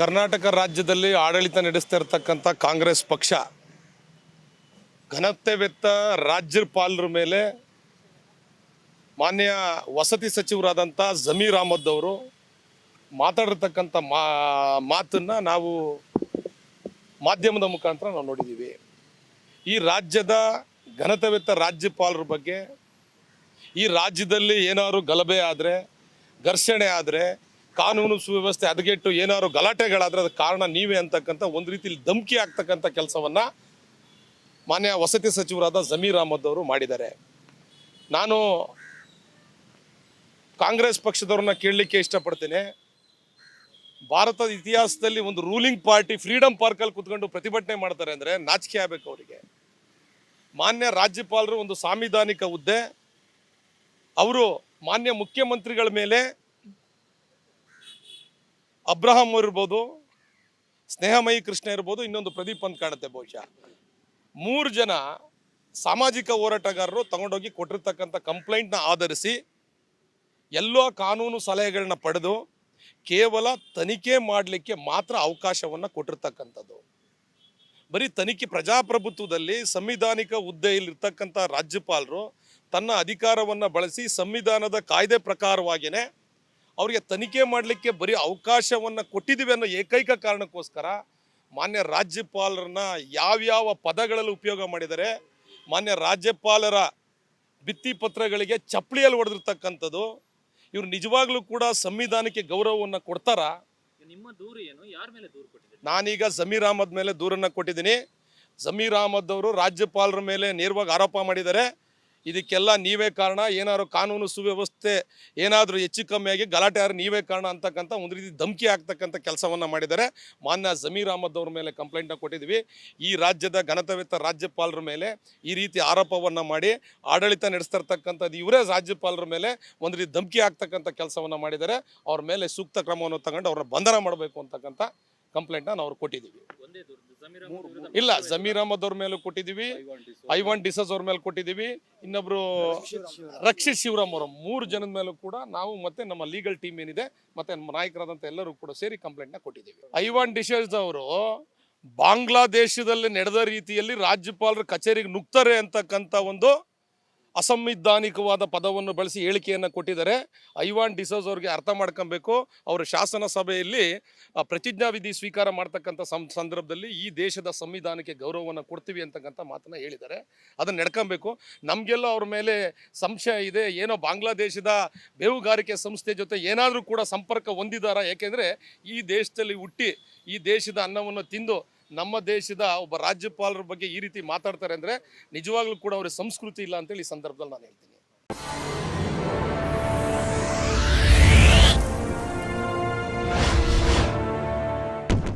ಕರ್ನಾಟಕ ರಾಜ್ಯದಲ್ಲಿ ಆಡಳಿತ ನಡೆಸ್ತಾ ಇರ್ತಕ್ಕಂಥ ಕಾಂಗ್ರೆಸ್ ಪಕ್ಷ ಘನತೆವೆತ್ತ ರಾಜ್ಯಪಾಲರ ಮೇಲೆ ಮಾನ್ಯ ವಸತಿ ಸಚಿವರಾದಂಥ ಜಮೀರ್ ಅಹಮದ್ ಅವರು ಮಾತಾಡಿರ್ತಕ್ಕಂಥ ಮಾತನ್ನು ನಾವು ಮಾಧ್ಯಮದ ಮುಖಾಂತರ ನಾವು ನೋಡಿದ್ದೀವಿ. ಈ ರಾಜ್ಯದ ಘನತೆವೆತ್ತ ರಾಜ್ಯಪಾಲರ ಬಗ್ಗೆ, ಈ ರಾಜ್ಯದಲ್ಲಿ ಏನಾದ್ರು ಗಲಭೆ ಆದರೆ, ಘರ್ಷಣೆ ಆದರೆ ಕಾನೂನು ಸುವ್ಯವಸ್ಥೆ ಹದಗೆಟ್ಟು ಏನಾದ್ರು ಗಲಾಟೆಗಳಾದರೆ ಅದಕ್ಕೆ ಕಾರಣ ನೀವೇ ಅಂತಕ್ಕಂಥ ಒಂದು ರೀತಿಯಲ್ಲಿ ಧಮಕಿ ಆಗ್ತಕ್ಕಂಥ ಕೆಲಸವನ್ನು ಮಾನ್ಯ ವಸತಿ ಸಚಿವರಾದ ಜಮೀರ್ ಅಹಮದ್ ಅವರು ಮಾಡಿದ್ದಾರೆ. ನಾನು ಕಾಂಗ್ರೆಸ್ ಪಕ್ಷದವ್ರನ್ನ ಕೇಳಲಿಕ್ಕೆ ಇಷ್ಟಪಡ್ತೇನೆ. ಭಾರತದ ಇತಿಹಾಸದಲ್ಲಿ ಒಂದು ರೂಲಿಂಗ್ ಪಾರ್ಟಿ ಫ್ರೀಡಮ್ ಪಾರ್ಕಲ್ಲಿ ಕುತ್ಕೊಂಡು ಪ್ರತಿಭಟನೆ ಮಾಡ್ತಾರೆ ಅಂದರೆ ನಾಚಿಕೆ ಆಗಬೇಕು ಅವರಿಗೆ. ಮಾನ್ಯ ರಾಜ್ಯಪಾಲರು ಒಂದು ಸಾಂವಿಧಾನಿಕ ಹುದ್ದೆ. ಅವರು ಮಾನ್ಯ ಮುಖ್ಯಮಂತ್ರಿಗಳ ಮೇಲೆ ಅಬ್ರಹಾಂ ಇರ್ಬೋದು, ಸ್ನೇಹಮಯಿ ಕೃಷ್ಣ ಇರ್ಬೋದು, ಇನ್ನೊಂದು ಪ್ರದೀಪ್ ಅಂತ ಕಾಣುತ್ತೆ ಬಹುಶಃ. ಮೂರು ಜನ ಸಾಮಾಜಿಕ ಹೋರಾಟಗಾರರು ತಗೊಂಡೋಗಿ ಕೊಟ್ಟಿರ್ತಕ್ಕಂಥ ಕಂಪ್ಲೇಂಟ್ನ ಆಧರಿಸಿ ಎಲ್ಲೋ ಕಾನೂನು ಸಲಹೆಗಳನ್ನ ಪಡೆದು ಕೇವಲ ತನಿಖೆ ಮಾಡಲಿಕ್ಕೆ ಮಾತ್ರ ಅವಕಾಶವನ್ನು ಕೊಟ್ಟಿರ್ತಕ್ಕಂಥದ್ದು. ಬರೀ ತನಿಖೆ ಪ್ರಜಾಪ್ರಭುತ್ವದಲ್ಲಿ ಸಂವಿಧಾನಿಕ ಹುದ್ದೆಯಲ್ಲಿರ್ತಕ್ಕಂಥ ರಾಜ್ಯಪಾಲರು ತನ್ನ ಅಧಿಕಾರವನ್ನು ಬಳಸಿ ಸಂವಿಧಾನದ ಕಾಯ್ದೆ ಪ್ರಕಾರವಾಗಿಯೇ ಅವರಿಗೆ ತನಿಖೆ ಮಾಡಲಿಕ್ಕೆ ಬರೀ ಅವಕಾಶವನ್ನು ಕೊಟ್ಟಿದ್ದೀವಿ ಅನ್ನೋ ಏಕೈಕ ಕಾರಣಕ್ಕೋಸ್ಕರ ಮಾನ್ಯ ರಾಜ್ಯಪಾಲರನ್ನ ಯಾವ್ಯಾವ ಪದಗಳಲ್ಲಿ ಉಪಯೋಗ ಮಾಡಿದರೆ ಮಾನ್ಯ ರಾಜ್ಯಪಾಲರ ಭಿತ್ತಿಪತ್ರಗಳಿಗೆ ಚಪ್ಪಳಿಯಲ್ಲಿ ಹೊಡೆದಿರ್ತಕ್ಕಂಥದ್ದು ಇವರು ನಿಜವಾಗ್ಲೂ ಕೂಡ ಸಂವಿಧಾನಕ್ಕೆ ಗೌರವವನ್ನು ಕೊಡ್ತಾರಾ? ನಿಮ್ಮ ದೂರು ಏನು? ಯಾರ ಮೇಲೆ ದೂರು ಕೊಟ್ಟಿದ್ದೀನಿ ನಾನೀಗ ಜಮೀರ್ ಅಹಮದ್ ಮೇಲೆ ದೂರನ್ನು ಕೊಟ್ಟಿದ್ದೀನಿ. ಜಮೀರ್ ಅಹಮದ್ ಅವರು ರಾಜ್ಯಪಾಲರ ಮೇಲೆ ನೇರವಾಗಿ ಆರೋಪ ಮಾಡಿದ್ದಾರೆ. ಇದಕ್ಕೆಲ್ಲ ನೀವೇ ಕಾರಣ. ಏನಾದ್ರು ಕಾನೂನು ಸುವ್ಯವಸ್ಥೆ ಏನಾದರೂ ಹೆಚ್ಚು ಕಮ್ಮಿಯಾಗಿ ಗಲಾಟೆ ಆದ್ರೆ ನೀವೇ ಕಾರಣ ಅಂತಕ್ಕಂಥ ಒಂದು ರೀತಿ ಧಮಕಿ ಆಗ್ತಕ್ಕಂಥ ಕೆಲಸವನ್ನು ಮಾಡಿದ್ದಾರೆ. ಮಾನ್ಯ ಜಮೀರ್ ಅಹಮದ್ ಅವ್ರ ಮೇಲೆ ಕಂಪ್ಲೇಂಟ್ನ ಕೊಟ್ಟಿದ್ವಿ ಈ ರಾಜ್ಯದ ಘನತವೇತ ರಾಜ್ಯಪಾಲರ ಮೇಲೆ ಈ ರೀತಿ ಆರೋಪವನ್ನು ಮಾಡಿ ಆಡಳಿತ ನಡೆಸ್ತಾ ಇರ್ತಕ್ಕಂಥದ್ದು ಇವರೇ ರಾಜ್ಯಪಾಲರ ಮೇಲೆ ಒಂದು ರೀತಿ ಧಮಕಿ ಆಗ್ತಕ್ಕಂಥ ಕೆಲಸವನ್ನು ಮಾಡಿದ್ದಾರೆ. ಅವ್ರ ಮೇಲೆ ಸೂಕ್ತ ಕ್ರಮವನ್ನು ತಗೊಂಡು ಅವ್ರನ್ನ ಬಂಧನ ಮಾಡಬೇಕು ಅಂತಕ್ಕಂಥ ಕಂಪ್ಲೇಂಟ್ನ ನಾವು ಕೊಟ್ಟಿದ್ದೀವಿ. ಇಲ್ಲ ಜಮೀರ್ ಅಹಮದ್ ಅವ್ರ ಮೇಲೂ ಕೊಟ್ಟಿದ್ದೀವಿ. ಐವಾನ್ ಡಿಸಸ್ ಅವ್ರ ಮೇಲೆ. ಕೊಟ್ಟಿದ್ದೀವಿ. ಇನ್ನೊಬ್ರು ರಕ್ಷಿತ್ ಶಿವರಾಮ್. ಅವರು ಮೂರು ಜನದ ಮೇಲೂ ಕೂಡ ನಾವು ಮತ್ತೆ ನಮ್ಮ ಲೀಗಲ್ ಟೀಮ್ ಏನಿದೆ ಮತ್ತೆ ನಮ್ಮ ನಾಯಕರಾದಂಥ ಎಲ್ಲರೂ ಕೂಡ ಸೇರಿ ಕಂಪ್ಲೇಂಟ್ನ ಕೊಟ್ಟಿದ್ದೀವಿ. ಐವಾನ್ ಡಿಸಸ್ ಅವರು ಬಾಂಗ್ಲಾದೇಶದಲ್ಲಿ ನಡೆದ ರೀತಿಯಲ್ಲಿ ರಾಜ್ಯಪಾಲರ ಕಚೇರಿಗೆ ನುಗ್ತಾರೆ ಅಂತಕ್ಕಂಥ ಒಂದು ಅಸಂವಿಧಾನಿಕವಾದ ಪದವನ್ನು ಬಳಸಿ ಹೇಳಿಕೆಯನ್ನು ಕೊಟ್ಟಿದ್ದಾರೆ. ಐವಾನ್ ಡಿಸೋಸ್ ಅವ್ರಿಗೆ ಅರ್ಥ ಮಾಡ್ಕೊಬೇಕು. ಅವರು ಶಾಸನ ಸಭೆಯಲ್ಲಿ ಪ್ರತಿಜ್ಞಾವಿಧಿ ಸ್ವೀಕಾರ ಮಾಡ್ತಕ್ಕಂಥ ಸಂದರ್ಭದಲ್ಲಿ ಈ ದೇಶದ ಸಂವಿಧಾನಕ್ಕೆ ಗೌರವವನ್ನು ಕೊಡ್ತೀವಿ ಅಂತಕ್ಕಂಥ ಮಾತನ್ನ ಹೇಳಿದ್ದಾರೆ. ಅದನ್ನು ನಡ್ಕೊಬೇಕು. ನಮಗೆಲ್ಲ ಅವ್ರ ಮೇಲೆ ಸಂಶಯ ಇದೆ. ಏನೋ ಬಾಂಗ್ಲಾದೇಶದ ಬೇಹುಗಾರಿಕೆ ಸಂಸ್ಥೆ ಜೊತೆ ಏನಾದರೂ ಕೂಡ ಸಂಪರ್ಕ ಹೊಂದಿದಾರಾ? ಯಾಕೆಂದರೆ ಈ ದೇಶದಲ್ಲಿ ಹುಟ್ಟಿ, ಈ ದೇಶದ ಅನ್ನವನ್ನು ತಿಂದು ನಮ್ಮ ದೇಶದ ಒಬ್ಬ ರಾಜ್ಯಪಾಲರ ಬಗ್ಗೆ ಈ ರೀತಿ ಮಾತಾಡ್ತಾರೆ ಅಂದರೆ ನಿಜವಾಗ್ಲೂ ಕೂಡ ಅವ್ರ ಸಂಸ್ಕೃತಿ ಇಲ್ಲ ಅಂತೇಳಿ ಈ ಸಂದರ್ಭದಲ್ಲಿ ನಾನು ಹೇಳ್ತೀನಿ.